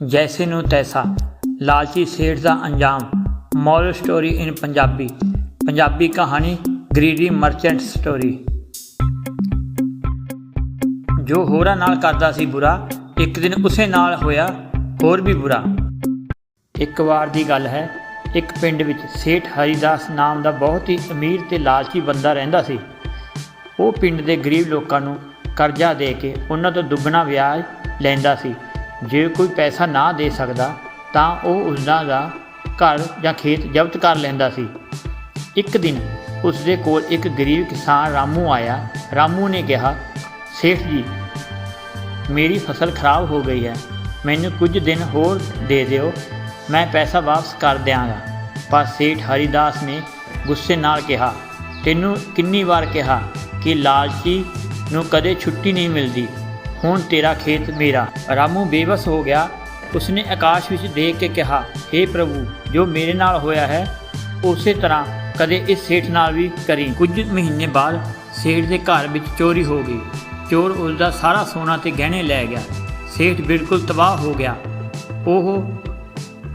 ਜੈਸੇ ਨੂੰ ਤੈਸਾ, ਲਾਲਚੀ ਸੇਠ ਦਾ ਅੰਜਾਮ, moral story in Punjabi Punjabi ਕਹਾਣੀ ਗਰੀਡੀ ਮਰਚੈਂਟ ਸਟੋਰੀ। ਜੋ ਹੋਰਾਂ ਨਾਲ ਕਰਦਾ ਸੀ ਬੁਰਾ, ਇੱਕ ਦਿਨ ਉਸੇ ਨਾਲ ਹੋਇਆ ਹੋਰ ਵੀ ਬੁਰਾ। ਇੱਕ ਵਾਰ ਦੀ ਗੱਲ ਹੈ, ਇੱਕ ਪਿੰਡ ਵਿੱਚ ਸੇਠ ਹਰੀਦਾਸ ਨਾਮ ਦਾ ਬਹੁਤ ਹੀ ਅਮੀਰ ਤੇ ਲਾਲਚੀ ਬੰਦਾ ਰਹਿੰਦਾ ਸੀ। ਉਹ ਪਿੰਡ ਦੇ ਗਰੀਬ ਲੋਕਾਂ ਨੂੰ ਕਰਜ਼ਾ ਦੇ ਕੇ ਉਹਨਾਂ ਤੋਂ ਦੁੱਗਣਾ ਵਿਆਜ ਲੈਂਦਾ ਸੀ। ਜੇ ਕੋਈ ਪੈਸਾ ਨਾ ਦੇ ਸਕਦਾ, ਤਾਂ ਉਹ ਉਸਦਾ ਦਾ ਘਰ ਜਾਂ ਖੇਤ ਜ਼ਬਤ ਕਰ ਲੈਂਦਾ ਸੀ। ਇੱਕ ਦਿਨ ਉਸ ਦੇ ਕੋਲ ਇੱਕ ਗਰੀਬ ਕਿਸਾਨ ਰਾਮੂ ਆਇਆ। ਰਾਮੂ ਨੇ ਕਿਹਾ, ਸੇਠ ਜੀ, ਮੇਰੀ ਫਸਲ ਖਰਾਬ ਹੋ ਗਈ ਹੈ। ਮੈਨੂੰ ਕੁਝ ਦਿਨ ਹੋਰ ਦੇ ਦਿਓ। ਮੈਂ ਪੈਸਾ ਵਾਪਸ ਕਰ ਦਿਆਂਗਾ। ਪਰ ਸੇਠ ਹਰੀਦਾਸ ਨੇ ਗੁੱਸੇ ਨਾਲ ਕਿਹਾ, ਤੈਨੂੰ ਕਿੰਨੀ ਵਾਰ ਕਿਹਾ ਕਿ ਲਾਲਚੀ ਨੂੰ ਕਦੇ ਛੁੱਟੀ ਨਹੀਂ ਮਿਲਦੀ। ਹੁਣ ਤੇਰਾ ਖੇਤ ਮੇਰਾ। ਰਾਮੂ ਬੇਬਸ ਹੋ ਗਿਆ। ਉਸਨੇ ਆਕਾਸ਼ ਵਿੱਚ ਦੇਖ ਕੇ ਕਿਹਾ हे ਪ੍ਰਭੂ, ਜੋ ਮੇਰੇ ਨਾਲ ਹੋਇਆ ਹੈ, ਉਸੇ ਤਰ੍ਹਾਂ ਕਦੇ ਇਸ ਸੇਠ ਨਾਲ ਵੀ ਕਰੀ। ਕੁਝ ਮਹੀਨੇ ਬਾਅਦ ਸੇਠ ਦੇ ਘਰ ਵਿੱਚ ਚੋਰੀ ਹੋ ਗਈ। ਚੋਰ ਉਸ ਦਾ ਸਾਰਾ ਸੋਨਾ ਤੇ ਗਹਿਣੇ ਲੈ ਗਿਆ। ਸੇਠ ਬਿਲਕੁਲ ਤਬਾਹ ਹੋ ਗਿਆ। ਉਹ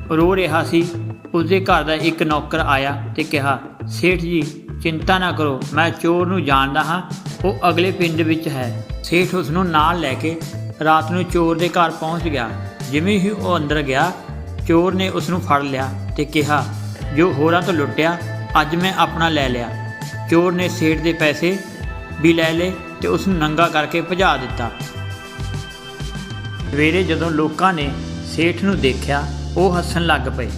ਰੋ ਰਿਹਾ ਸੀ। ਉਸ ਦੇ ਘਰ ਦਾ ਇੱਕ ਨੌਕਰ ਆਇਆ ਤੇ ਕਿਹਾ, ਸੇਠ ਜੀ ਚਿੰਤਾ ਨਾ ਕਰੋ, ਮੈਂ ਚੋਰ ਨੂੰ ਜਾਣਦਾ ਹਾਂ, ਉਹ ਅਗਲੇ ਪਿੰਡ ਵਿੱਚ ਹੈ। ਸੇਠ ਉਸ ਨੂੰ ਨਾਲ ਲੈ ਕੇ ਰਾਤ ਨੂੰ ਚੋਰ ਦੇ ਘਰ ਪਹੁੰਚ ਗਿਆ। ਜਿਵੇਂ ਹੀ ਉਹ ਅੰਦਰ ਗਿਆ, ਚੋਰ ਨੇ ਉਸ ਨੂੰ ਫੜ ਲਿਆ ਤੇ ਕਿਹਾ, ਜੋ ਹੋਰਾਂ ਤੋਂ ਲੁੱਟਿਆ, ਅੱਜ ਮੈਂ ਆਪਣਾ ਲੈ ਲਿਆ। ਚੋਰ ਨੇ ਸੇਠ ਦੇ ਪੈਸੇ ਵੀ ਲੈ ਲਏ ਤੇ ਉਸ ਨੂੰ ਨੰਗਾ ਕਰਕੇ ਭਜਾ ਦਿੱਤਾ। ਸਵੇਰੇ ਜਦੋਂ ਲੋਕਾਂ ਨੇ ਸੇਠ ਨੂੰ ਦੇਖਿਆ, ਉਹ ਹੱਸਣ ਲੱਗ ਪਏ।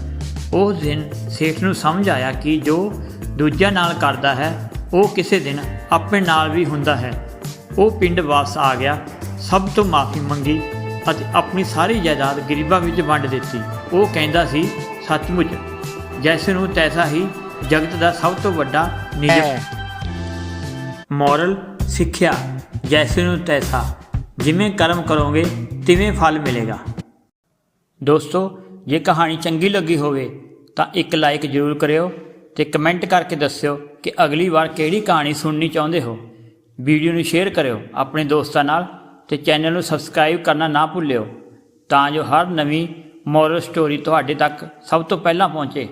ਉਸ ਦਿਨ ਸੇਠ ਨੂੰ ਸਮਝ ਆਇਆ ਕਿ ਜੋ ਦੂਜਿਆਂ ਨਾਲ ਕਰਦਾ ਹੈ ਉਹ ਕਿਸੇ ਦਿਨ ਆਪਣੇ ਨਾਲ ਵੀ ਹੁੰਦਾ ਹੈ। ਉਹ ਪਿੰਡ ਵਾਪਸ ਆ ਗਿਆ ਸਭ ਤੋਂ ਮਾਫੀ ਮੰਗੀ ਅਤੇ ਆਪਣੀ ਸਾਰੀ ਜਾਇਦਾਦ ਗਰੀਬਾਂ ਵਿੱਚ ਵੰਡ ਦਿੱਤੀ। ਉਹ ਕਹਿੰਦਾ ਸੀ ਸੱਚਮੁੱਚ ਜੈਸੇ ਨੂੰ ਤੈਸਾ ਹੀ ਜਗਤ ਦਾ ਸਭ ਤੋਂ ਵੱਡਾ ਨਿਯਮ ਮੋਰਲ ਸਿੱਖਿਆ ਜੈਸੇ ਨੂੰ ਤੈਸਾ। ਜਿਵੇਂ ਕਰਮ ਕਰੋਗੇ ਤਿਵੇਂ ਫਲ ਮਿਲੇਗਾ। ਦੋਸਤੋ ਜੇ ਕਹਾਣੀ ਚੰਗੀ ਲੱਗੀ ਹੋਵੇ ਤਾਂ ਇੱਕ ਲਾਈਕ ਜ਼ਰੂਰ ਕਰਿਓ। ਤੇ ਕਮੈਂਟ ਕਰਕੇ ਦੱਸਿਓ ਕਿ ਅਗਲੀ ਵਾਰ ਕਿਹੜੀ ਕਹਾਣੀ ਸੁਣਨੀ ਚਾਹੁੰਦੇ ਹੋ। ਵੀਡੀਓ ਨੂੰ ਸ਼ੇਅਰ ਕਰਿਓ ਆਪਣੇ ਦੋਸਤਾਂ ਨਾਲ ਤੇ ਚੈਨਲ ਨੂੰ ਸਬਸਕ੍ਰਾਈਬ ਕਰਨਾ ਨਾ ਭੁੱਲਿਓ। ਤਾਂ ਜੋ ਹਰ ਨਵੀਂ ਮੋਰਲ ਸਟੋਰੀ ਤੁਹਾਡੇ ਤੱਕ ਸਭ ਤੋਂ ਪਹਿਲਾਂ ਪਹੁੰਚੇ।